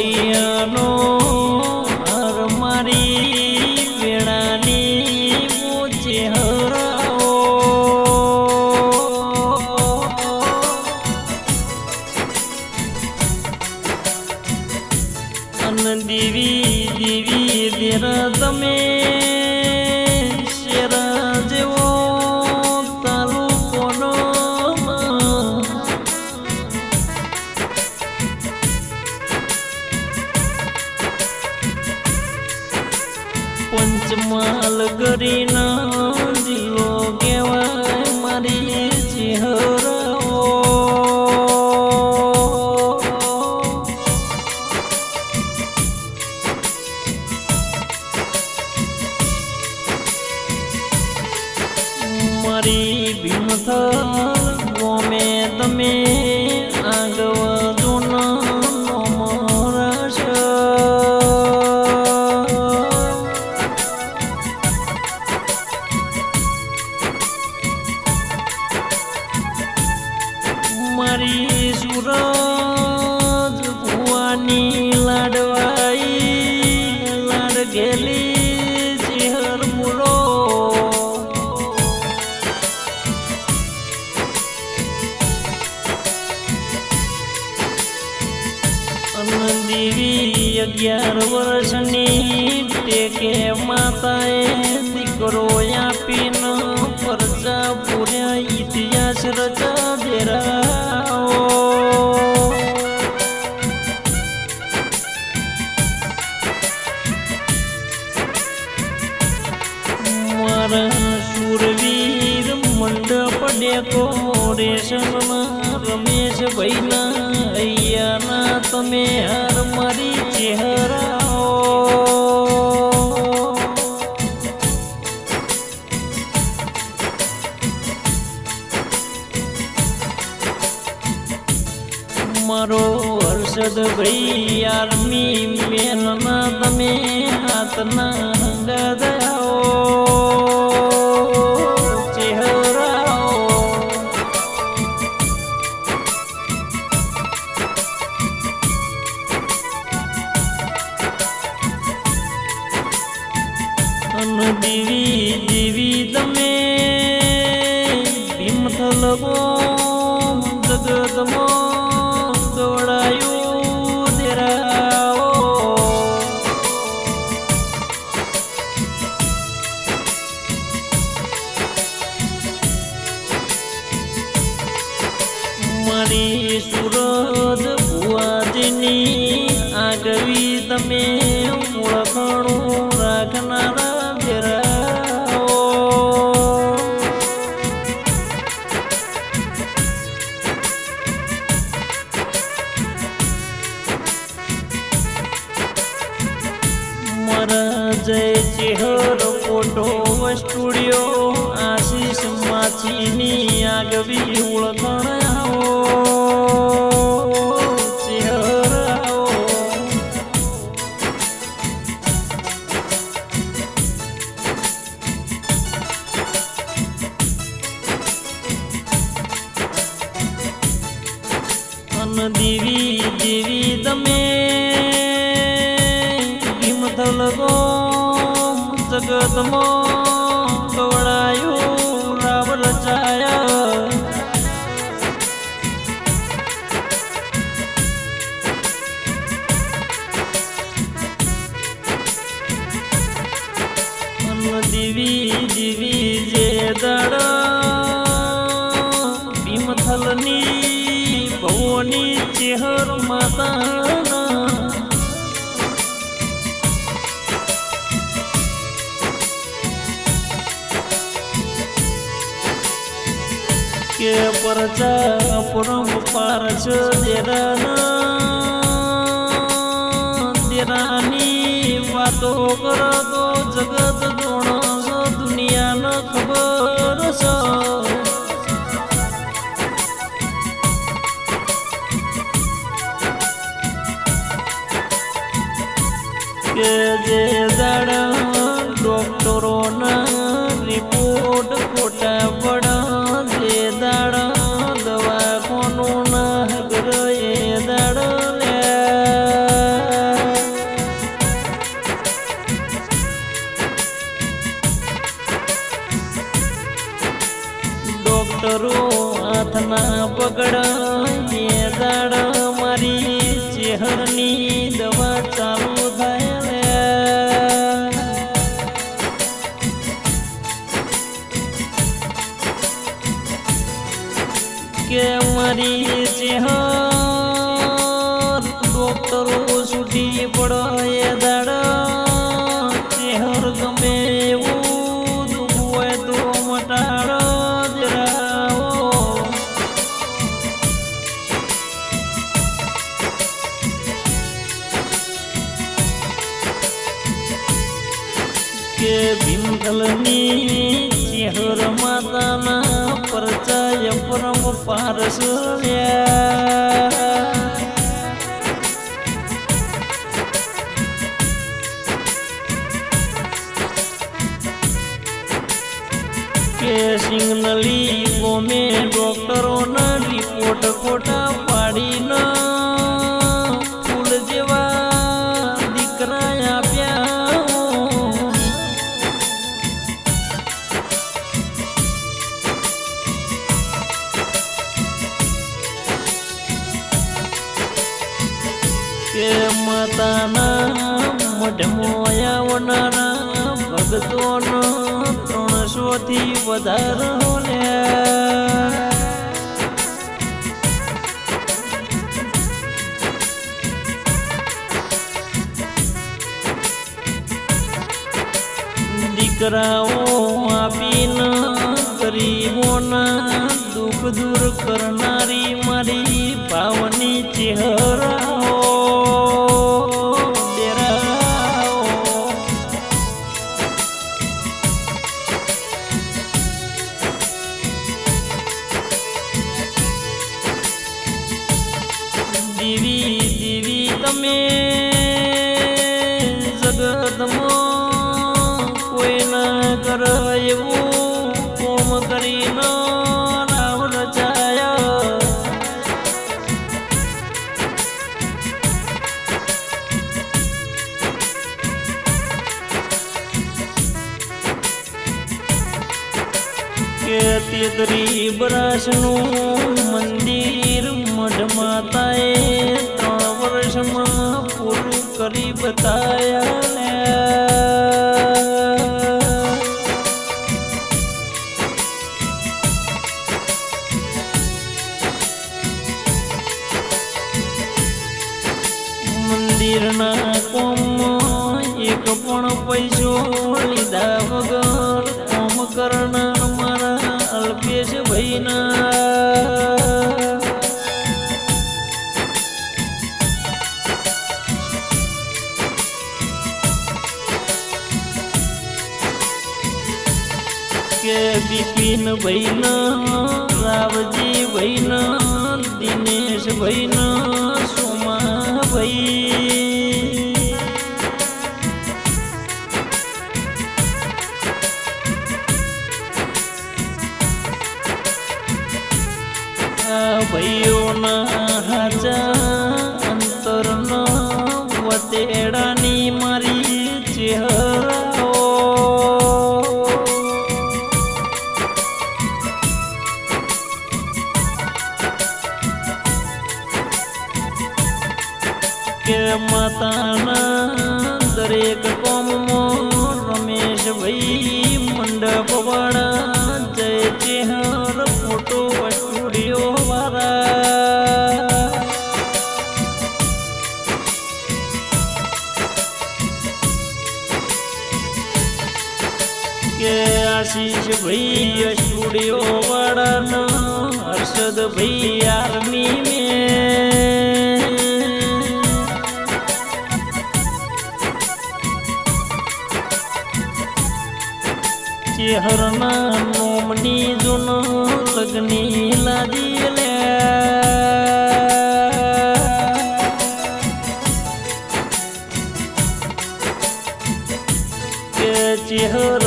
મારો હૈયાનો પંચમહાલ ગરીના અગિયાર વર્ષની ટેકે માતાએ દીકરો આપીને પરચા પૂર્યા ઇતિહાસ રચા દેરાઓ મારા શૂરવીર મંડપ ડેકો રેશમમાં રમેશ ભાઈના ભાઈ આર્મી મેલના તમે હાથના ગદયાઓ મારી સુરત ભુવાજીની આગવી તમે ઓળખાણું રાખનારા દેરાઓ મારા જય ચેહર ફોટો સ્ટુડિયો આશીષ માછીની આગવી ઓળખાણાઓ કે પરચા પરમ પારસ દેરાના દેરાની વાતો કરો તો જગત જોણો દુનિયાને ખબર છે. કે મારી ચેહર ડોક્ટરો સુધી પડો એ દાડ. ચેહર ગમે એવું દુઃખ હોય તો મટાડો જરાવો કે ભીમકલની ચેહર માતાના પરચાય પરમ પારસલ્યા કે સિગ્નલી ગોમે ડોક્ટરોના રિપોર્ટ ખોટા થી વધારે દીકરાઓ આપીને ગરીબોના દુઃખ દૂર કરનારી મારી ભાવની ચહેરાઓ બરાસનું મંદિર મઢ માતાએ ત્રણ વર્ષમાં પૂરું કરી બતાયા મંદિરના કોમમાં એક પણ પૈસો લીધા વગર કોમ કરનાર મારા અલ્પેશ ભાઈના કે બિપિન ભાઈના રાવજી ભાઈના દિનેશ ભાઈના સોમા ભાઈ ભાઈઓના હાચા અંતરના વતેડાની આશીષ ભૈયા સ્ટુડિયો વડન હર્ષદ આર્મી મેં. ચેહરના નોમની જૂનો લગ્ની લાદી લે ચેહર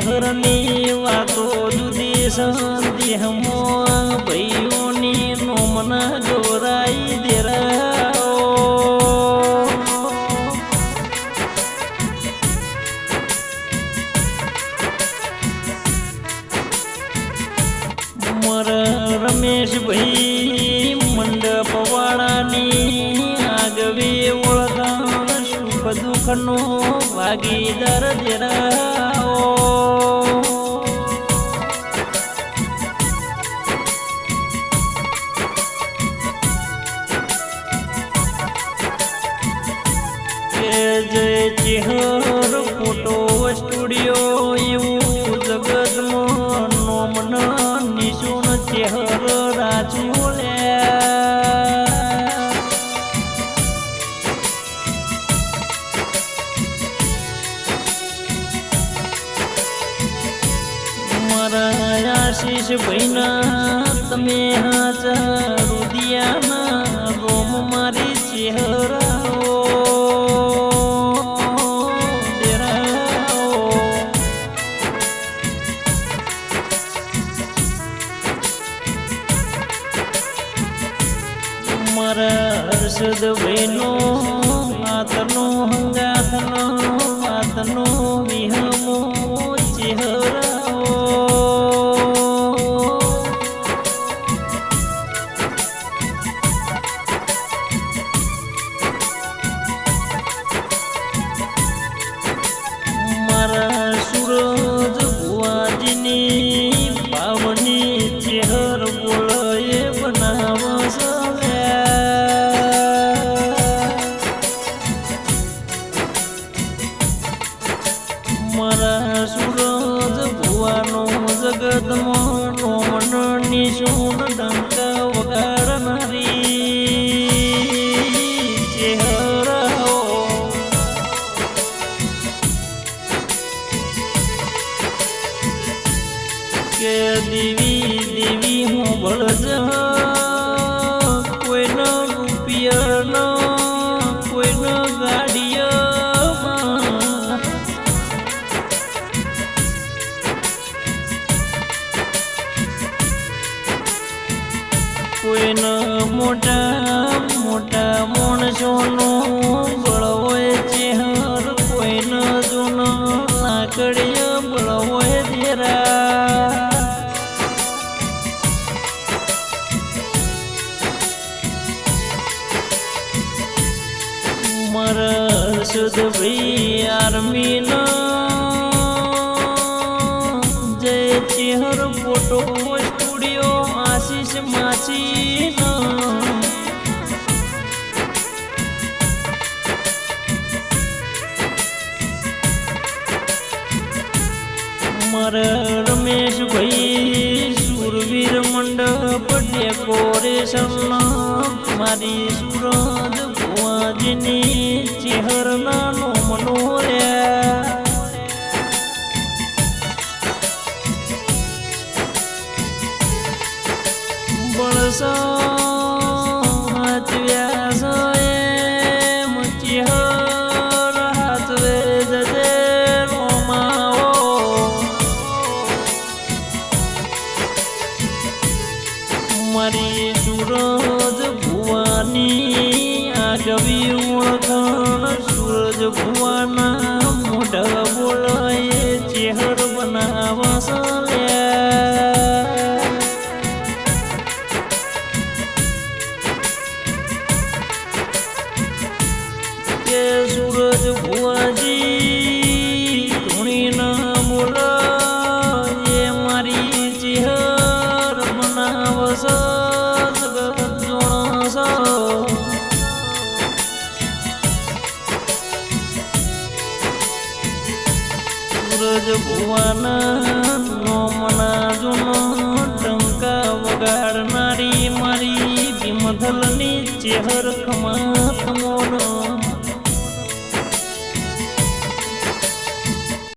દેહરની વાતો જુદી સંદેહમાં ભાઈઓની નોમન જોરાઈ રમેશ મારા રમેશભાઈ મંડપવાળાની આગવી ઓળખ સુખ દુઃખનો ભાગીદાર દેરાઓ મારા હર્ષદ ભાઈનો આતનો હંગાતનો આતનો વિહમો ચેહરા એવી હું વળજ શુદ્ધ ભાઈ આર્મીનો જય ચેહર ફોટો સ્ટુડિયો આશીષ માછીનો. મારા રમેશ ભાઈ, સુરવીર મંડપ ડેકોરેશન મારી સુરજ ભુવાજીની ચહેરા મારી સૂરજ ભુવાની આ જવી ઓળખાણ સૂરજ ભુવાના